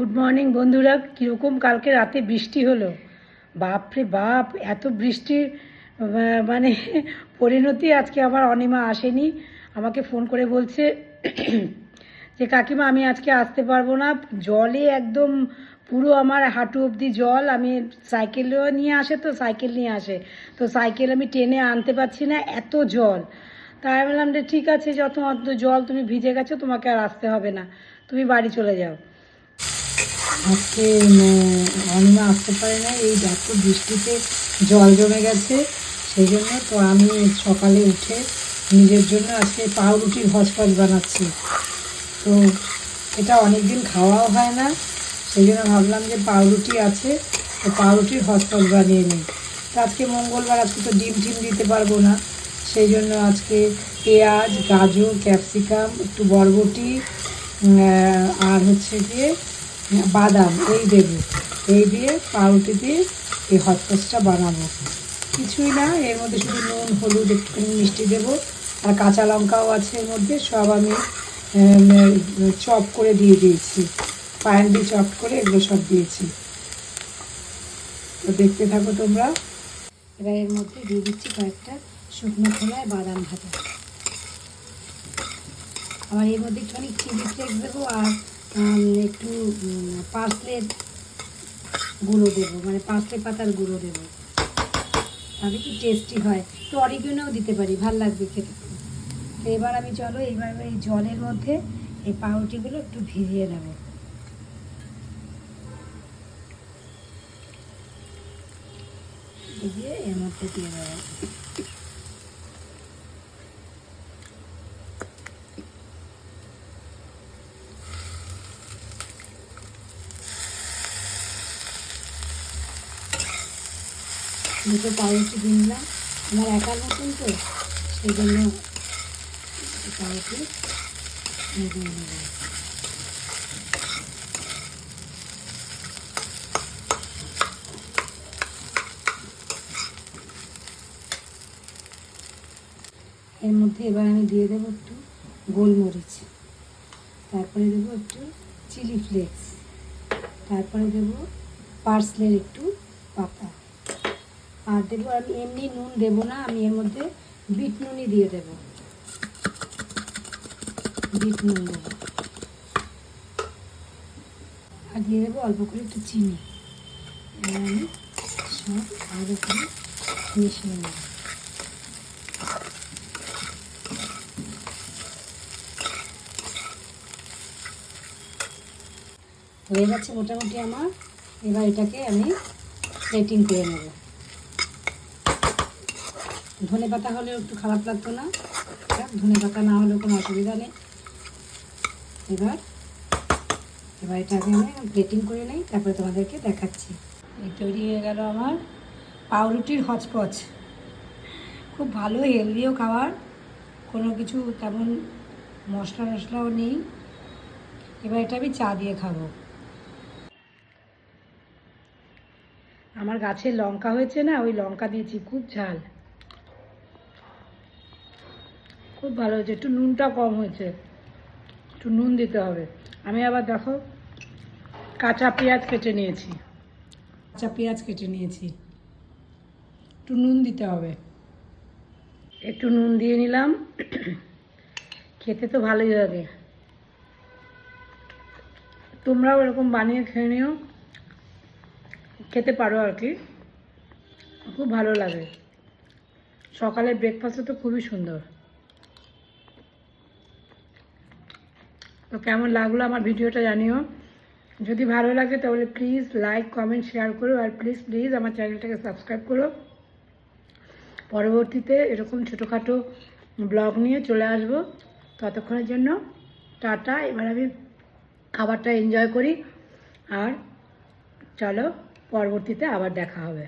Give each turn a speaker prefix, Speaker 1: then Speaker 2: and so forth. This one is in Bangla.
Speaker 1: গুড মর্নিং বন্ধুরা। কীরকম কালকে রাতে বৃষ্টি হলো? বাপরে বাপ, এত বৃষ্টির মানে পরিণতি আজকে আমার অনিমা আসেনি। আমাকে ফোন করে বলছে যে, কাকিমা, আমি আজকে আসতে পারব না। জলে একদম পুরো আমার হাঁটু অবধি জল। আমি সাইকেলেও নিয়ে আসে তো, সাইকেল নিয়ে আসে। তো সাইকেল আমি টেনে আনতে পারছি না, এত জল। তাই আমি বললাম যে, ঠিক আছে, যত অত জল তুমি ভিজে গেছো, তোমাকে আর আসতে হবে না। তুমি বাড়ি চলে যাও। আজকে অনিমা আসতে পারে না এই দেখো বৃষ্টিতে জল জমে গেছে, সেই জন্য তো আমি সকালে উঠে নিজের জন্য আজকে পাউরুটির হজপজ বানাচ্ছি। তো এটা অনেক দিন খাওয়াও হয় না, সেই জন্য ভাবলাম যে পাউরুটি আছে, তো পাউরুটির হজপজ বানিয়ে নিই। তো আজকে মঙ্গলবার, আজকে তো ডিম টিম দিতে পারব না, সেই জন্য আজকে পেঁয়াজ, গাজর, ক্যাপসিকাম, একটু বরবটি আর হচ্ছে গিয়ে বাদাম, এই দেবো। এই দিয়ে পাউরুটি দিয়ে এই হটপসটা বানাবো। কিছুই না, এর মধ্যে শুধু নুন, হলুদ, একটুখানি মিষ্টি দেবো। আর কাঁচা লঙ্কাও আছে এর মধ্যে, সব আমি চপ করে দিয়ে দিয়েছি। পায়েল দিয়ে চপ করে এগুলো সব দিয়েছি। তো দেখতে থাকো তোমরা। এবার এর মধ্যে দিয়ে দিচ্ছি কয়েকটা শুকনো খোলায় বাদাম ভাজা। আবার এর মধ্যে একটুখানি চিলি ফ্লেক্স দেবো আর একটু পার্সলের গুঁড়ো দেবো মানে পার্সলে পাতার গুঁড়ো দেবো। তাহলে কি টেস্টি হয়। একটু অরিগেনও দিতে পারি, ভালো লাগবে খেতে। তো এবার আমি চলো, এইবার এই জলের মধ্যে এই পাউরুটিগুলো একটু ভিজিয়ে নেব। ভিজিয়ে এর মধ্যে দিয়ে দেবো। দুটো পাউরুটি দিয়ে নিলাম। আমার একার মতন তো সেই জন্য পাউরুটি এর মধ্যে এবার আমি দিয়ে দেবো একটু গোলমরিচ, তারপরে দেবো একটু চিলি ফ্লেক্স, তারপরে দেবো পার্সলের একটু পাতা। আর দেবো আমি এমনি নুন দেবো না, আমি এর মধ্যে বিট নুনই দিয়ে দেবো। বিট নুন দেবো। আর দিয়ে দেবো অল্প করে একটু চিনি। এবার আমি সব করে মিশিয়ে নেব। হয়ে গেছে মোটামুটি আমার। এবার এটাকে আমি প্লেটিং করে নেব। ধনে পাতা হলেও একটু খারাপ লাগতো না। ধনে পাতা না হলেও কোনো অসুবিধা নেই। এবার এবার এটাকে আমি প্লেটিং করে নেই, তারপরে তোমাদেরকে দেখাচ্ছি। এই তৈরি হয়ে গেল আমার পাউরুটির হচপচ। খুব ভালো হেলদিও খাবার। কোনো কিছু তেমন মশলা টশলাও নেই। এবার এটা আমি চা দিয়ে খাব। আমার গাছে লঙ্কা হয়েছে না, ওই লঙ্কা দিয়েছি, খুব ঝাল। খুব ভালো হয়েছে। একটু নুনটা কম হয়েছে। একটু নুন দিতে হবে। আমি আবার দেখো, কাঁচা পেঁয়াজ কেটে নিয়েছি। কাঁচা পেঁয়াজ কেটে নিয়েছি। একটু নুন দিতে হবে। একটু নুন দিয়ে নিলাম। খেতে তো ভালোই লাগে। তোমরাও এরকম বানিয়ে খেয়ে নিও। খেতে পারো আর কি। খুব ভালো লাগে। সকালে ব্রেকফাস্টে তো খুবই সুন্দর। তো কেমন লাগল আমার ভিডিওটা জানিও। যদি ভালো লাগে তাহলে প্লিজ লাইক কমেন্ট শেয়ার করো আর প্লিজ প্লিজ আমার চ্যানেলটাকে সাবস্ক্রাইব করো। পরবর্তীতে এরকম ছোটোখাটো ব্লগ নিয়ে চলে আসব। ততক্ষণের জন্য টাটা, এবার আমি খাবারটা এনজয় করি। আর চলো পরবর্তীতে আবার দেখা হবে।